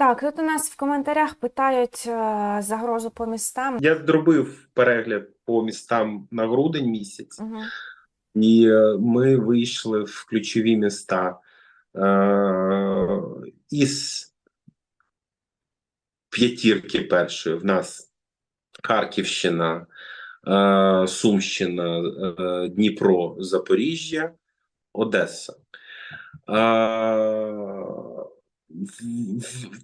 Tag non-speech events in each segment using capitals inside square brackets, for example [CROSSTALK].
Так, тут у нас в коментарях питають е, загрозу по містам. Я зробив перегляд по містам на грудень місяць, Угу. і е, ми вийшли в ключові міста е, із п'ятірки першої. В нас Харківщина, е, Сумщина, е, Дніпро, Запоріжжя, Одеса. Е,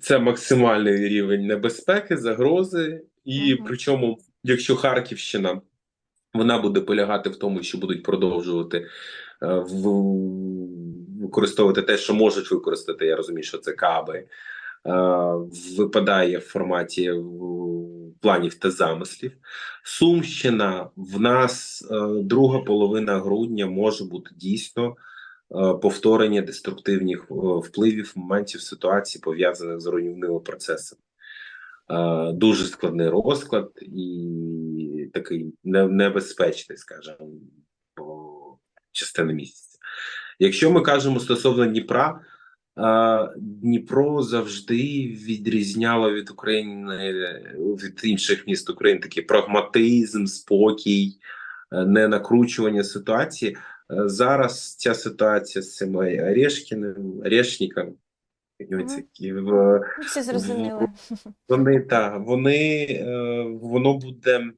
Це максимальний рівень небезпеки, загрози, і Мгм. причому, якщо Харківщина вона буде полягати в тому, що будуть продовжувати е, в- використовувати те, що можуть використати. Я розумію, що це каби. е, Випадає в форматі в- планів та замислів. Сумщина в нас е, друга половина грудня може бути дійсно е, повторення деструктивних е, впливів моментів ситуації, пов'язаних з руйнівними процесами. Е, Дуже складний розклад і такий небезпечний, скажімо, по частини місяця. Якщо ми кажемо стосовно Дніпра, е, Дніпро завжди відрізняло від України від інших міст України такий прагматизм, спокій, е, не накручування ситуації. Е, Зараз ця ситуація з цими Орешкіним, Орешником, Мгм. в- Всі зрозуміли. вони так, вони е, воно буде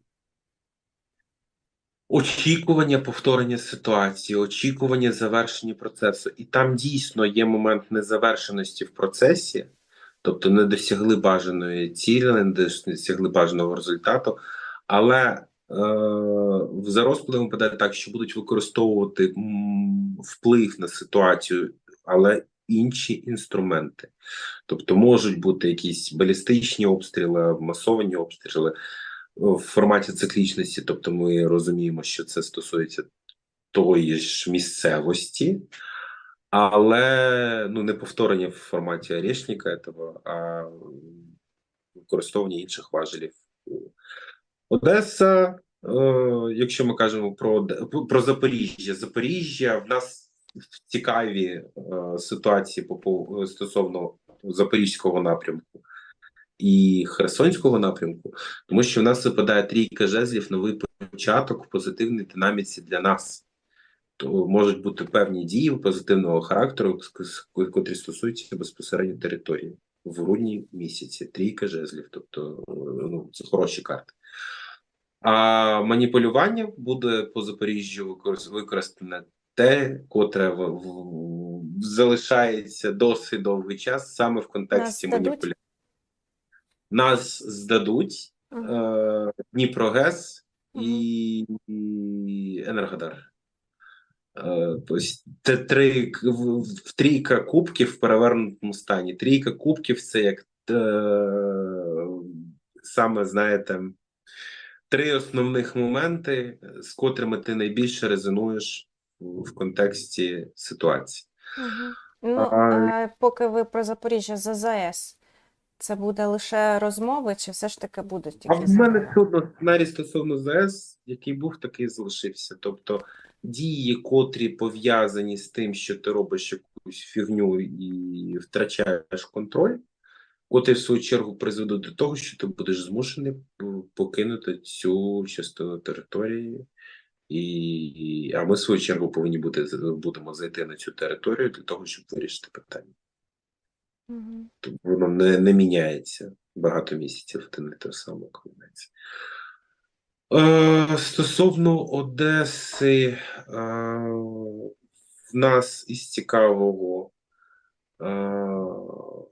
очікування повторення ситуації, очікування завершення процесу. І там дійсно є момент незавершеності в процесі, тобто не досягли бажаної цілі, не досягли бажаного результату, але за розкладом випадає так, що будуть використовувати вплив на ситуацію, але інші інструменти. Тобто можуть бути якісь балістичні обстріли, масовані обстріли в форматі циклічності. Тобто, ми розуміємо, що це стосується тої ж місцевості, але ну не повторення в форматі орешника, а використовування інших важелів. Одеса, е, якщо ми кажемо про, про Запоріжжя, Запоріжжя в нас цікаві е, ситуації по, стосовно запорізького напрямку і Херсонського напрямку, тому що в нас випадає трійка жезлів, новий початок в позитивній динаміці для нас. То можуть бути певні дії позитивного характеру, котрі стосуються безпосередньо території в грудні місяці. Трійка жезлів, тобто е, ну, це хороші карти. А маніпулювання буде по Запоріжжю використане те, котре в, в- залишається досить довгий час саме в контексті маніпуляції. Нас здадуть Мгм. е, Дніпрогес Мгм. і, і Енергодар. Е, тобто це три в, в трійка кубків в перевернутому стані. Трійка кубків це як е, саме знаєте, три основних моменти, з котрими ти найбільше резонуєш в контексті ситуації. Ну, А- е, поки ви про Запоріжжя з АЗС, це буде лише розмови, чи все ж таки будуть А в мене все одно сценарій стосовно ЗС, який був, такий залишився. Тобто дії, котрі пов'язані з тим, що ти робиш якусь фігню і втрачаєш контроль, котрі в свою чергу призведуть до того, що ти будеш змушений покинути цю частину території. І, і- а ми в свою чергу повинні бути будемо зайти на цю територію для того, щоб вирішити питання. Мгм. Тобто воно не, не міняється багато місяців, ти не те саме коли Е, стосовно Одеси, е, в нас із цікавого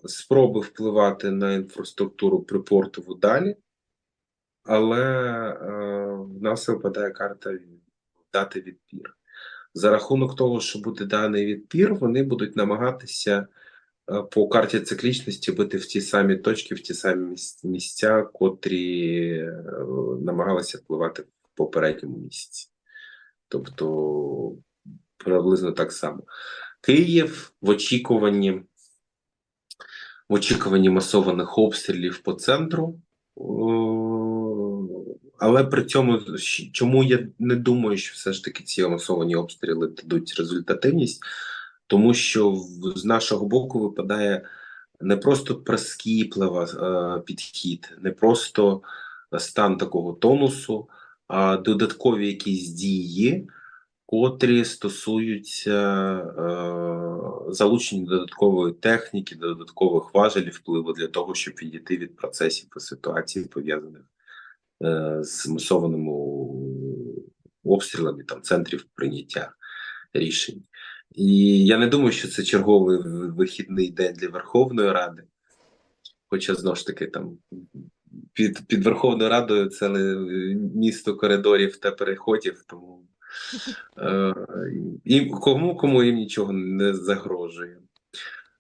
спроби впливати на інфраструктуру припортову далі, але е, в нас випадає карта дати відпір. За рахунок того, що буде даний відпір, вони будуть намагатися е, по карті циклічності бити в ті самі точки, в ті самі місця, котрі е, намагалися впливати в попередньому місяці. Тобто приблизно так само. Київ в очікуванні, в очікуванні масованих обстрілів по центру. Але при цьому чому я не думаю, що все ж таки ці масовані обстріли дадуть результативність, тому що з нашого боку випадає не просто прискіплива е, підхід, не просто стан такого тонусу, а додаткові якісь дії, котрі стосуються е, залучення додаткової техніки, додаткових важелів впливу для того, щоб відійти від процесів і ситуацій, пов'язаних е, з масованими обстрілами там центрів прийняття рішень. І я не думаю, що це черговий вихідний день для Верховної Ради. Хоча знову ж таки там під, під Верховною Радою це місто коридорів та переходів, тому і кому кому їм нічого не загрожує.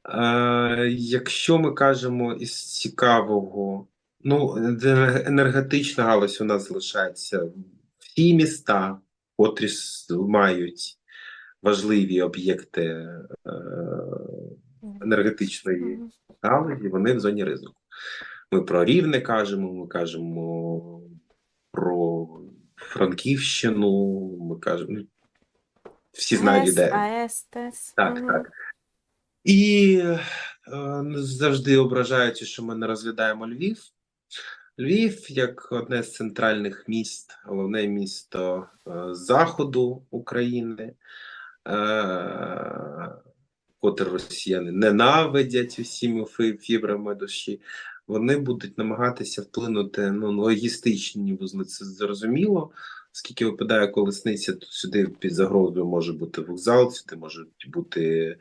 Е, якщо ми кажемо із цікавого, ну енергетична галузь у нас залишається всі міста, котрі мають важливі об'єкти е, енергетичної галузі, вони в зоні ризику. Ми про Рівне кажемо, ми кажемо про Франківщину, ми кажемо. ну, Всі знають, де. АЕС, ТЕС. Так, так. І е, завжди ображаються, що ми не розглядаємо Львів. Львів як одне з центральних міст, головне місто е, заходу України, е, котре росіяни ненавидять усіми фібрами душі. Вони будуть намагатися вплинути ну, логістичні вузли. Це зрозуміло. Скільки випадає колесниця, то сюди під загрозою може бути вокзал, сюди можуть бути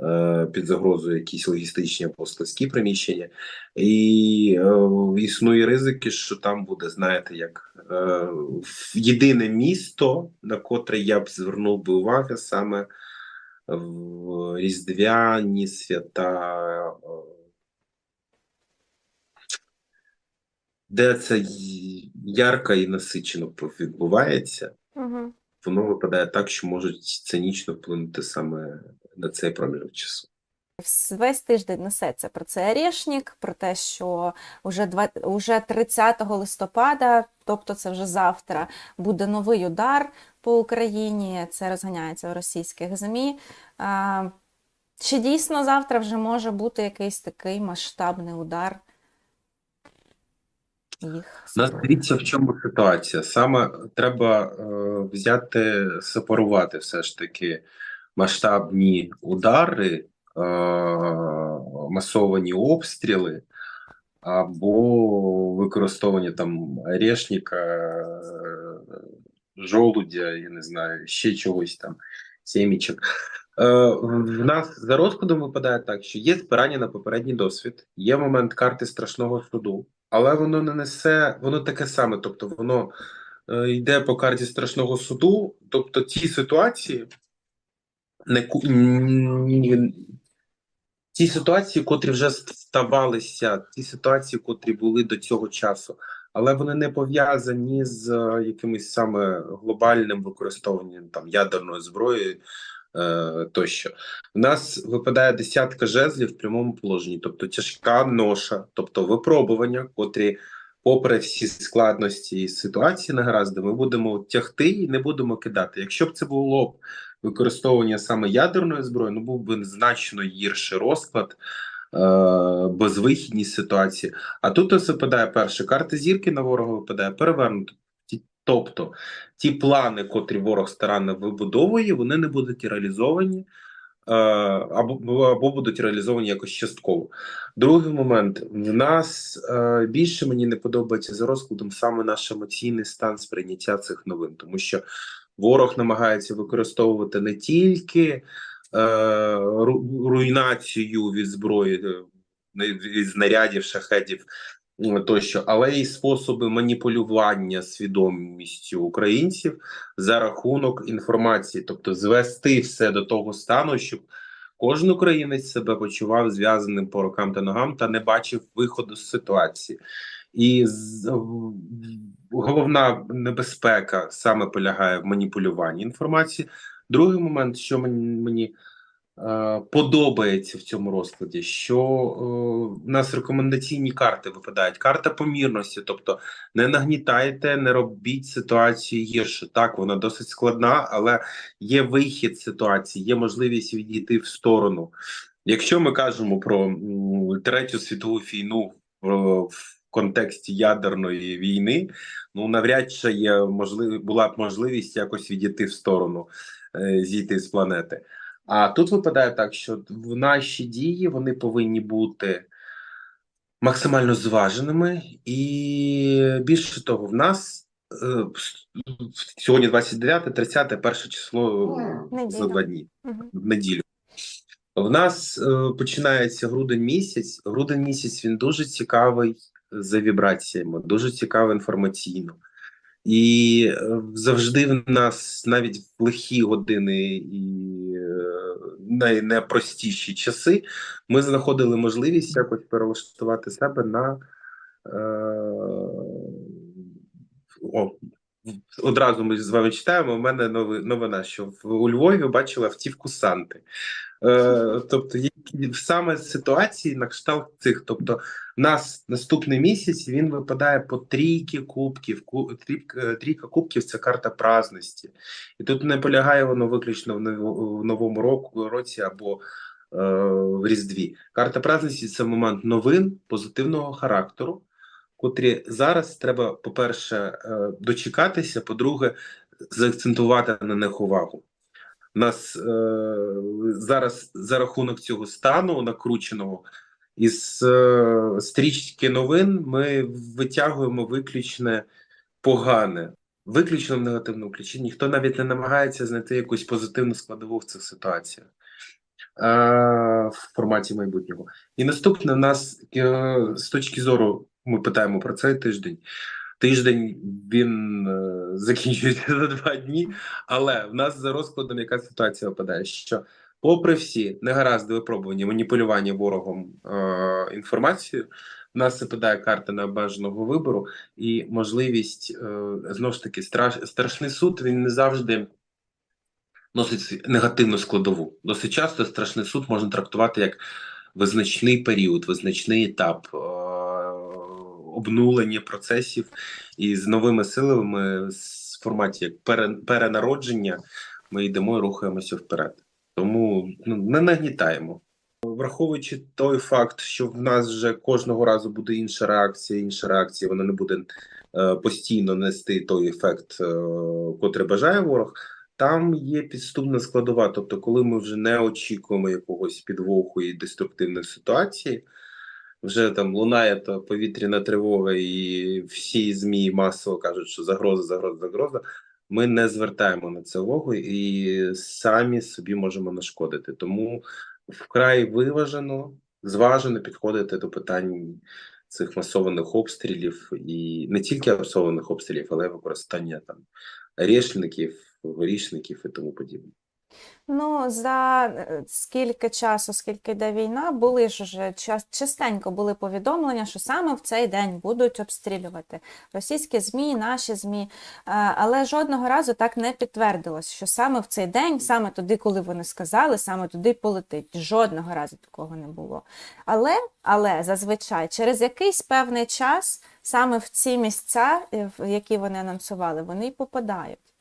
е, під загрозою якісь логістичні або складські приміщення, і е, існує ризики, що там буде, знаєте, як е, єдине місто, на котре я б звернув би увагу саме в різдвяні свята, е, де це ярко і насичено відбувається Мгм. воно випадає так, що можуть цинічно вплинути саме на цей проміжок часу. Весь тиждень несеться про це Орешник, про те, що вже, уже 30 листопада, тобто це вже завтра, буде новий удар по Україні. Це розганяється у російських ЗМІ. Чи дійсно завтра вже може бути якийсь такий масштабний удар? Їх У нас дивіться, в чому ситуація. Саме треба е, взяти, сепарувати все ж таки масштабні удари, е, масовані обстріли або використовування там решника, е, жолудя, я не знаю, ще чогось там, сімічок. Е, в нас за розкладом випадає так, що є спирання на попередній досвід, є момент карти страшного суду, але воно не несе, воно таке саме, тобто воно е, йде по карті страшного суду, тобто ті ситуації, не ті ситуації, котрі вже ставалися, ті ситуації, котрі були до цього часу, але вони не пов'язані з е, якимось саме глобальним використанням там ядерної зброї тощо. У нас випадає десятка жезлів в прямому положенні, тобто тяжка ноша, тобто випробування, котрі, попри всі складності і ситуації негаразди, ми будемо тягти і не будемо кидати. Якщо б це було використовування саме ядерної зброї, ну був би значно гірший розклад. е, Безвихідність ситуації. А тут ось випадає перше карта зірки на ворога випадає перевернуто. Тобто ті плани, котрі ворог старанно вибудовує, вони не будуть реалізовані е, або, або будуть реалізовані якось частково. Другий момент: в нас е, більше мені не подобається за розкладом саме наш емоційний стан сприйняття цих новин, тому що ворог намагається використовувати не тільки е, руйнацію від зброї, від знарядів, шахедів м, тощо, але й способи маніпулювання свідомістю українців за рахунок інформації, тобто звести все до того стану, щоб кожен українець себе почував зв'язаним по рукам та ногам та не бачив виходу з ситуації. І головна небезпека саме полягає в маніпулюванні інформації. Другий момент, що мені, е, подобається в цьому розкладі, що е, в нас рекомендаційні карти випадають. Карта помірності, тобто не нагнітайте, не робіть ситуацію гірше. Так, вона досить складна, але є вихід ситуації, є можливість відійти в сторону. Якщо ми кажемо про третю світову війну в, контексті ядерної війни, ну навряд чи є можливі, була б можливість якось відійти в сторону, е, зійти з планети. А тут випадає так, що в наші дії вони повинні бути максимально зваженими, і більше того, в нас е, сьогодні 29, 30, перше число е, за два дні Мгм. в неділю. В нас е, починається грудень місяць. Грудень місяць він дуже цікавий за вібраціями, дуже цікавий інформаційно. І е, завжди в нас навіть в лихі години і е, найпростіші часи ми знаходили можливість якось перелаштувати себе на е, о, одразу ми з вами читаємо. У мене нови- новина, що у Львові бачила автівку Санти. Е, тобто, які саме ситуації на кшталт цих. Тобто, в нас наступний місяць він випадає по трійки кубків. Е, трійка кубків це карта праздності. І тут не полягає воно виключно в, новому року, році або е, в Різдві. Карта праздності це момент новин позитивного характеру, котрі зараз треба, по-перше, дочекатися, по-друге, заакцентувати на них увагу. Нас е, зараз за рахунок цього стану накрученого із е, стрічки новин ми витягуємо виключне погане, виключно в негативному ключі. Ніхто навіть не намагається знайти якусь позитивну складову в цих ситуаціях е, в форматі майбутнього. І наступне в нас е, з точки зору, ми питаємо про цей тиждень. Тиждень він е, [LAUGHS] закінчується за два дні, але в нас за розкладом яка ситуація випадає, що попри всі негаразди випробування, маніпулювання ворогом е, інформацією, в нас випадає карта необмеженого вибору і можливість е, знову ж таки страш, страшний суд він не завжди носить негативну складову. Досить часто страшний суд можна трактувати як визначний період, визначний етап е, обнулення процесів і з новими силами з форматі як пере, перенародження ми йдемо і рухаємося вперед. Тому ну, не нагнітаємо. Враховуючи той факт, що в нас вже кожного разу буде інша реакція, інша реакція, вона не буде е, постійно нести той ефект, е, котрий бажає ворог. Там є підступна складова. Тобто, коли ми вже не очікуємо якогось підвоху і деструктивної ситуації, вже там лунає та повітряна тривога, і всі змі масово кажуть, що загроза, загроза, загроза. Ми не звертаємо на це увагу і самі собі можемо нашкодити. Тому вкрай виважено, зважено підходити до питань цих масованих обстрілів, і не тільки масованих обстрілів, але й використання там рішників, горішників і тому подібне. Ну, за е, скільки часу, скільки йде війна, були ж час, частенько були повідомлення, що саме в цей день будуть обстрілювати російські ЗМІ, наші ЗМІ. Е, Але жодного разу так не підтвердилось, що саме в цей день, саме туди, коли вони сказали, саме туди полетить. Жодного разу такого не було. Але, але зазвичай через якийсь певний час саме в ці місця, е, які вони анонсували, вони й попадають.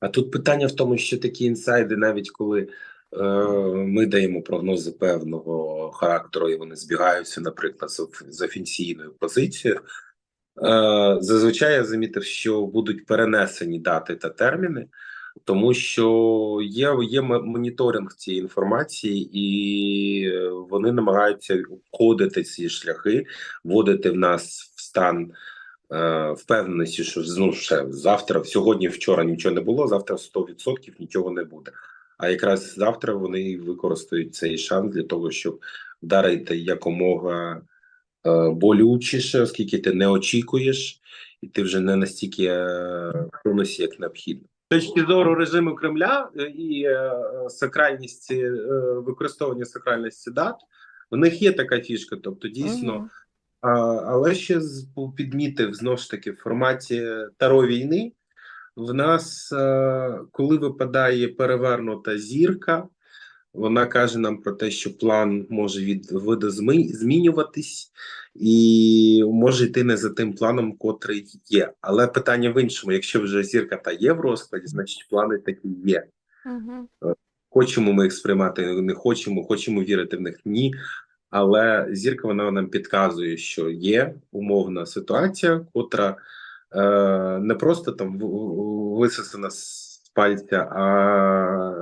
А тут питання в тому, що такі інсайди, навіть коли е, ми даємо прогнози певного характеру, і вони збігаються, наприклад, з, з офіційною позицією, е, зазвичай я замітив, що будуть перенесені дати та терміни, тому що є, є моніторинг цієї інформації, і вони намагаються обходити ці шляхи, вводити в нас в стан е, впевненості, що ну, ще завтра, сьогодні, вчора нічого не було, завтра 100% нічого не буде. А якраз завтра вони використають цей шанс для того, щоб вдарити якомога е, болючіше, оскільки ти не очікуєш, і ти вже не настільки е, в як необхідно. Точки зору режиму Кремля е, і сакральність використовування сакральності дат, в них є така фішка, тобто дійсно. Мгм. А, але ще з- підмітив знову ж таки в форматі таро війни. В нас, е, коли випадає перевернута зірка, вона каже нам про те, що план може від змінюватись і може йти не за тим планом, котрий є. Але питання в іншому: якщо вже зірка та є в розкладі, значить плани такі є. Мгм. Хочемо ми їх сприймати, не хочемо, хочемо вірити в них ні. Але зірка вона нам підказує, що є умовна ситуація, котра е, не просто там висосана з пальця, а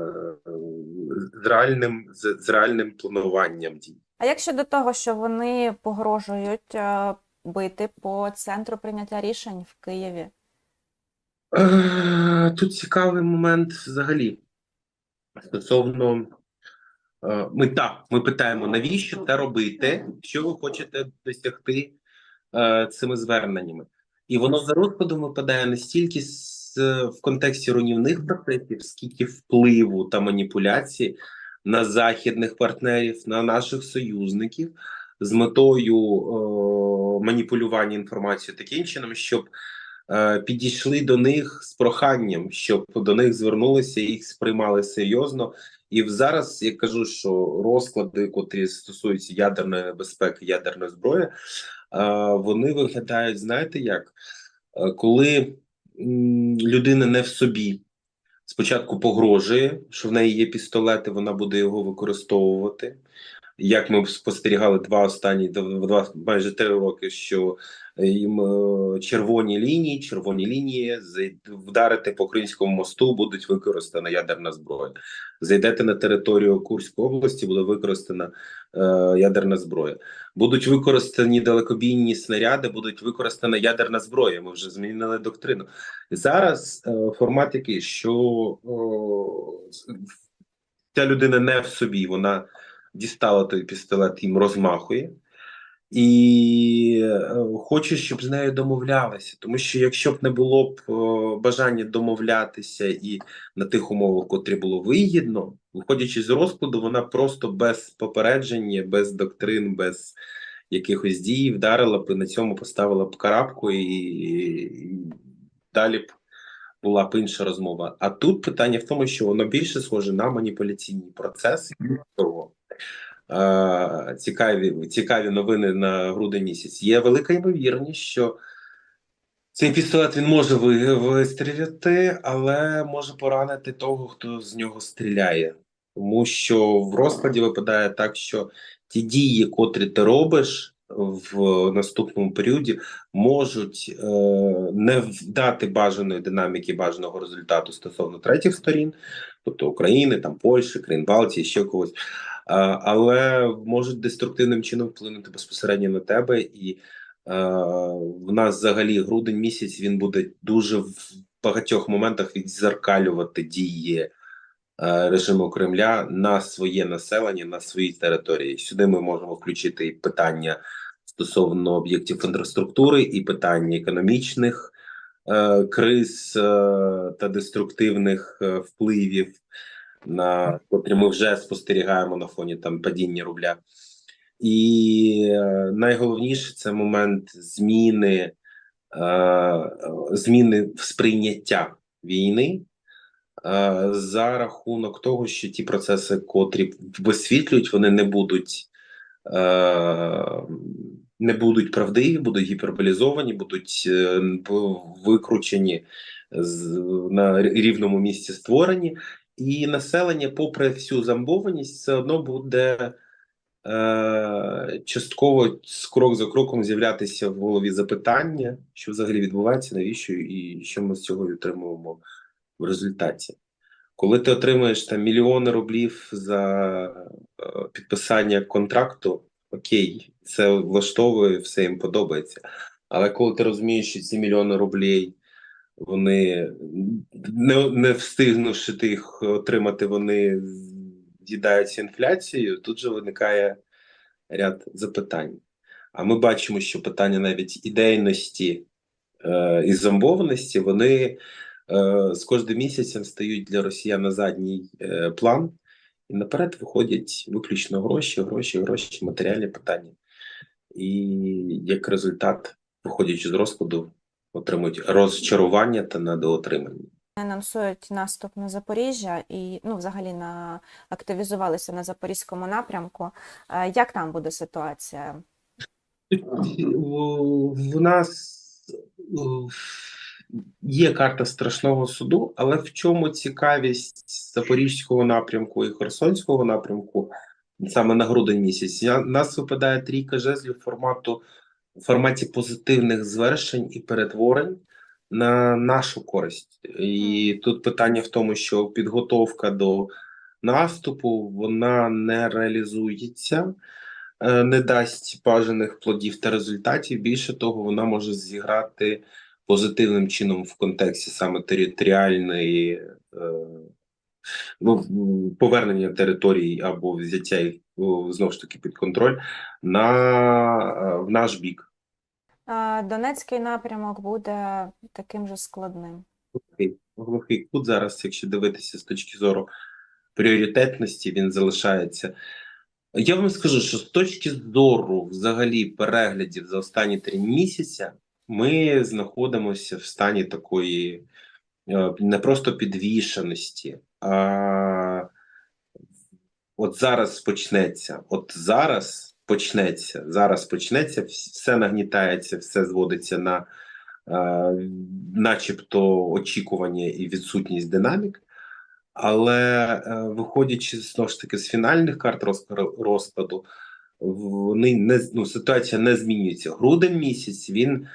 з реальним, з, з реальним плануванням дій. А як щодо того, що вони погрожують е, бити по центру прийняття рішень в Києві? Е, Тут цікавий момент взагалі. Стосовно е, ми так, ми питаємо, навіщо це робити, що ви хочете досягти е, цими зверненнями. І воно за розкладом випадає не стільки з, в контексті руйнівних процесів, скільки впливу та маніпуляції на західних партнерів, на наших союзників з метою е, маніпулювання інформацією таким чином, щоб підійшли до них з проханням, щоб до них звернулися їх сприймали серйозно. І зараз я кажу, що розклади, котрі стосуються ядерної безпеки, ядерної зброї, е, вони виглядають, знаєте, як Е, коли людина не в собі. Спочатку погрожує, що в неї є пістолет, і вона буде його використовувати. Як ми спостерігали два останні два майже три роки, що їм е, червоні лінії, червоні лінії вдарити по Кримському мосту будуть використана ядерна зброя. Зайдете на територію Курської області, буде використана е, ядерна зброя. Будуть використані далекобійні снаряди, будуть використана ядерна зброя. Ми вже змінили доктрину. Зараз е, формат такий, що о, ця людина не в собі, вона дістала той пістолет, їм розмахує. І е, хоче, щоб з нею домовлялися, тому що якщо б не було б е, бажання домовлятися і на тих умовах, котрі було вигідно, виходячи з розкладу, вона просто без попередження, без доктрин, без якихось дій вдарила б і на цьому поставила б карабку, і, і далі б була б інша розмова. А тут питання в тому, що воно більше схоже на маніпуляційні процеси. Е, Цікаві, цікаві новини на грудень місяць. Є велика ймовірність, що цей пістолет він може вистріляти, але може поранити того, хто з нього стріляє. Тому що в розкладі випадає так, що ті дії, котрі ти робиш в наступному періоді, можуть е, не дати бажаної динаміки, бажаного результату стосовно третіх сторін, тобто України, там Польщі, країн Балтії, ще когось. А, але можуть деструктивним чином вплинути безпосередньо на тебе, і е, в нас взагалі грудень місяць він буде дуже в багатьох моментах відзеркалювати дії е, режиму Кремля на своє населення, на своїй території. Сюди ми можемо включити і питання стосовно об'єктів інфраструктури, і питання економічних е, криз е, та деструктивних е, впливів на котрі ми вже спостерігаємо на фоні там падіння рубля. І е, найголовніше це момент зміни, е, зміни в сприйняття війни е, за рахунок того, що ті процеси, котрі висвітлюють, вони не будуть. Е, не будуть правдиві, будуть гіперболізовані, будуть е, викручені на рівному місці створені, і населення, попри всю замбованість, все одно буде е, частково з крок за кроком з'являтися в голові запитання, що взагалі відбувається, навіщо і що ми з цього отримуємо в результаті. Коли ти отримуєш там мільйони рублів за е, підписання контракту, окей, це влаштовує, все їм подобається. Але коли ти розумієш, що ці мільйони рублів вони не, не встигнувши ти їх отримати, вони з'їдаються інфляцією, тут же виникає ряд запитань. А ми бачимо, що питання навіть ідейності е, і зомбованості, вони з кожним місяцем стають для росіян на задній е, план, і наперед виходять виключно гроші, гроші, гроші, матеріальні питання. І як результат, виходячи з розкладу, отримують розчарування та недоотримання. Анонсують наступ на Запоріжжя і ну, взагалі на активізувалися на запорізькому напрямку. Е, Як там буде ситуація? В в нас е, є карта страшного суду, але в чому цікавість Запорізького напрямку і Херсонського напрямку саме на грудень місяць? Я- нас випадає трійка жезлів формату в форматі позитивних звершень і перетворень на нашу користь. І тут питання в тому, що підготовка до наступу вона не реалізується, е, не дасть бажаних плодів та результатів. Більше того, вона може зіграти позитивним чином в контексті саме територіальної е, ну, повернення території або взяття їх знову ж таки під контроль на е, в наш бік. Донецький напрямок буде таким же складним. Глухий, глухий кут зараз, якщо дивитися з точки зору пріоритетності, він залишається. Я вам скажу, що з точки зору взагалі переглядів за останні три місяці, ми знаходимося в стані такої е, не просто підвішеності, а от зараз почнеться. От зараз почнеться. Зараз почнеться, все нагнітається, все зводиться на е, начебто очікування і відсутність динамік. Але е, виходячи знову ж таки з фінальних карт розк- розкладу, вони не ну, ситуація не змінюється. Грудень місяць він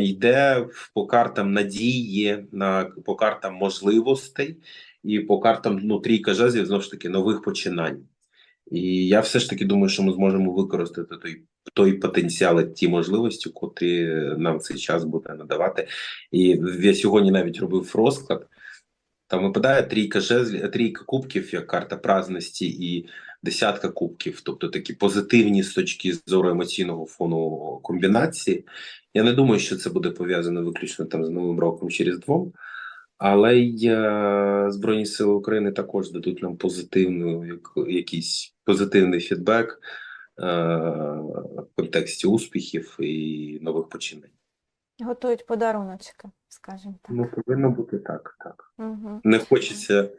йде по картам надії, на по картам можливостей і по картам ну, трійка жезлів, знову ж таки нових починань. І я все ж таки думаю, що ми зможемо використати той, той потенціал, ті можливості, котрі нам цей час буде надавати. І я сьогодні навіть робив розклад. Там випадає трійка жезлів, трійка кубків, як карта праздності, і десятка кубків, тобто такі позитивні з точки зору емоційного фону комбінації. Я не думаю, що це буде пов'язано виключно там з Новим роком чи Різдвом, але й е, Збройні Сили України також дадуть нам позитивну, як, якийсь позитивний фідбек е, в контексті успіхів і нових починань. Готують подаруночки, скажімо так. Ну, повинно бути так, так. Угу. Не хочеться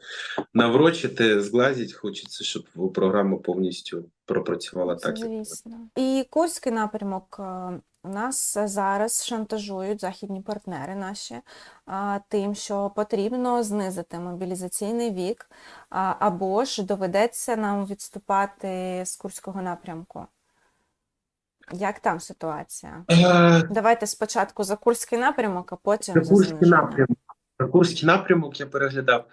наврочити, зглазити, хочеться, щоб програма повністю пропрацювала так. Звісно. І Курський напрямок е, у нас зараз шантажують західні партнери наші тим, що потрібно знизити мобілізаційний вік, або ж доведеться нам відступати з Курського напрямку. Як там ситуація? Е, Давайте спочатку за Курський напрямок, а потім за Курський напрямок. Це Курський напрямок я переглядав.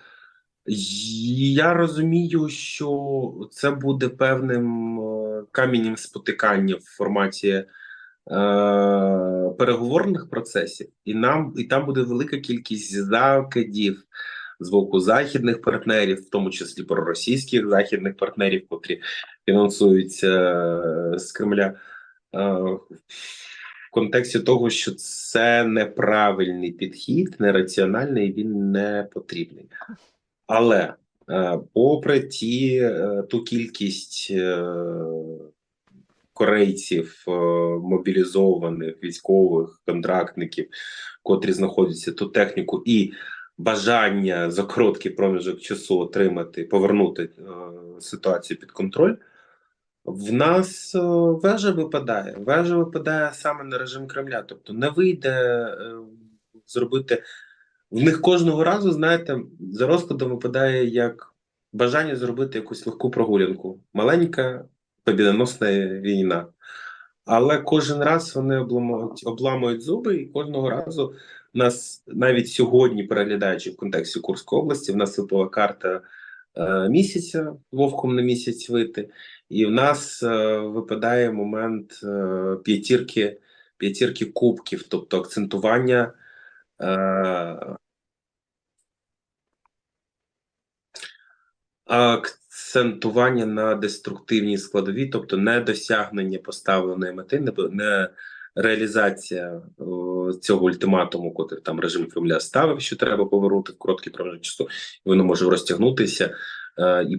Я розумію, що це буде певним е, каменем спотикання в форматі е, переговорних процесів, і нам і там буде велика кількість закидів з боку західних партнерів, в тому числі проросійських західних партнерів, котрі фінансуються е, з Кремля. Е, в контексті того, що це неправильний підхід, нераціональний, він не потрібний. Але е, попри ті, е, ту кількість корейців, мобілізованих військових контрактників, котрі знаходяться ту техніку, і бажання за короткий проміжок часу отримати, повернути ситуацію під контроль. В нас е, вежа випадає. Вежа випадає саме на режим Кремля. Тобто не вийде е, зробити. В них кожного разу, знаєте, за розкладом випадає як бажання зробити якусь легку прогулянку. Маленька побідоносна війна. Але кожен раз вони обламують, обламують зуби, і кожного разу нас навіть сьогодні, переглядаючи в контексті Курської області, в нас випала карта е, місяця, вовком на місяць вийти. І в нас е, випадає момент е, п'ятірки, п'ятірки кубків, тобто акцентування. Е, акцентування на деструктивній складовій, тобто не досягнення поставленої мети, не, не реалізація о, цього ультиматуму, котрий там режим Кремля ставив, що треба повернути в короткий проміжок часу, і воно може розтягнутися і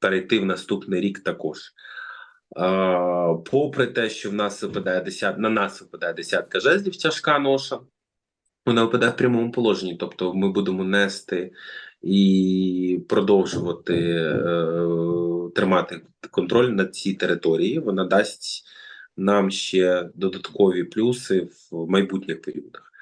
перейти, в наступний рік також. Е, попри те, що в нас випадає десят, на нас випадає десятка жезлів, тяжка ноша, вона випадає в прямому положенні, тобто ми будемо нести і продовжувати е, тримати контроль над цій території. Вона дасть нам ще додаткові плюси в майбутніх періодах.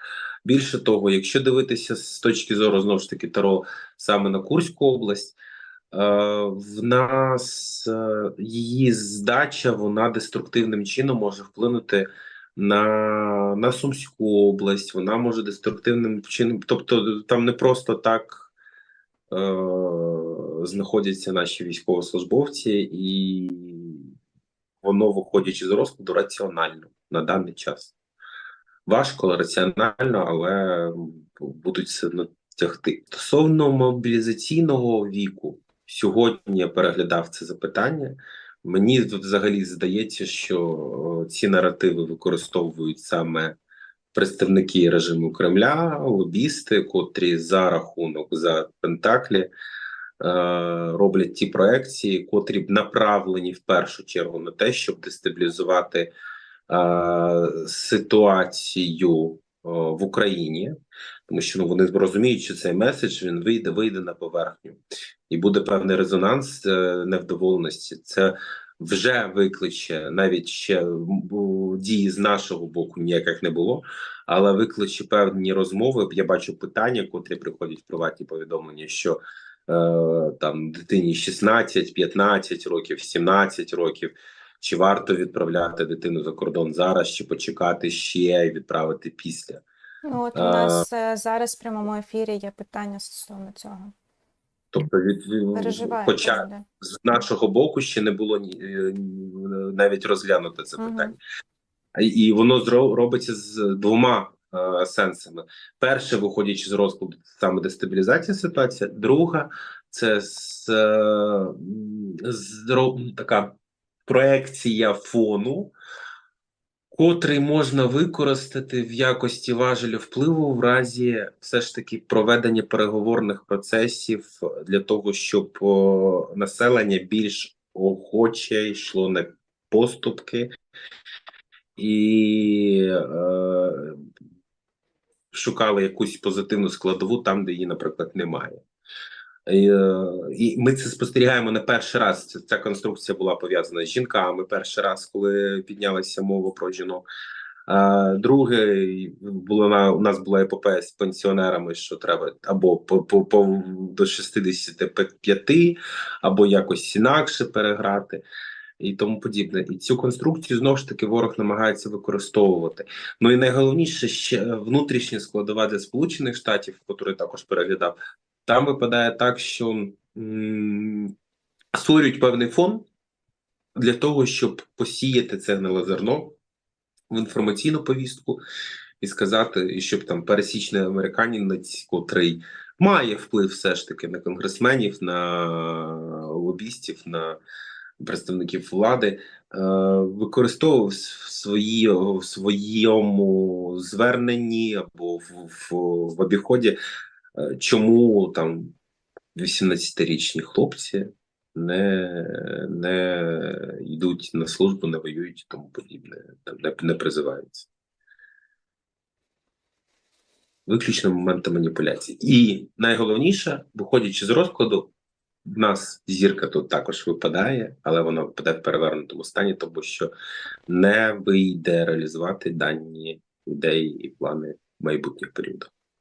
Більше того, якщо дивитися з точки зору знову ж таки Таро саме на Курську область, е, в нас е, її здача вона деструктивним чином може вплинути на, на Сумську область, вона може деструктивним чином, тобто там не просто так е, знаходяться наші військовослужбовці, і воно, виходячи з розкладу, раціонально на даний час. Важко, раціонально, але будуть все одно тягти. Стосовно мобілізаційного віку, сьогодні я переглядав це запитання. Мені взагалі здається, що ці наративи використовують саме представники режиму Кремля, лобісти, котрі за рахунок за Пентаклі е, роблять ті проекції, котрі б направлені в першу чергу на те, щоб дестабілізувати е, ситуацію е, в Україні, тому що ну, вони розуміють, що цей меседж він вийде, вийде на поверхню, і буде певний резонанс е, невдоволеності. Це вже викличе навіть ще дії з нашого боку ніяких не було, але викличе певні розмови. Я бачу питання, котрі приходять в приватні повідомлення, що е, там дитині 16, 15 років, 17 років. Чи варто відправляти дитину за кордон зараз, чи почекати ще і відправити після? Ну, от у А. нас е, зараз в прямому ефірі є питання стосовно цього. Тобто, від, від- Переживаю. хоча з нашого боку ще не було ні, е, навіть розглянуто це Мгм. питання, і воно зро- робиться з двома е, сенсами: перше, виходячи з розкладу, саме дестабілізація ситуації. Друга це з, е, м, зро- така проекція фону. Котрий можна використати в якості важелю впливу в разі все ж таки проведення переговорних процесів для того, щоб населення більш охоче йшло на поступки і е, шукали якусь позитивну складову там, де її, наприклад, немає. І, е, ми це спостерігаємо не перший раз. Ця, конструкція була пов'язана з жінками. Перший раз, коли піднялася мова про жінок. Друге, було на у нас була епопея з пенсіонерами, що треба або по, по, по до 65, або якось інакше переграти. І тому подібне, і цю конструкцію знову ж таки ворог намагається використовувати. Ну і найголовніше ще внутрішня складова для Сполучених Штатів, яку також переглядав, там випадає так, що створюють певний фон для того, щоб посіяти це гниле зерно в інформаційну повістку і сказати, щоб там пересічний американець, котрий має вплив все ж таки на конгресменів, на лобістів, на представників влади, е, використовував в свої, в своєму зверненні або в, в, в обіході чому там 18-річні хлопці не, не йдуть на службу, не воюють і тому подібне, там не, не призиваються. Виключно моменти маніпуляції. І найголовніше, виходячи з розкладу, в нас зірка тут також випадає, але вона випадає в перевернутому стані, тому що не вийде реалізувати дані ідеї і плани майбутніх періодів.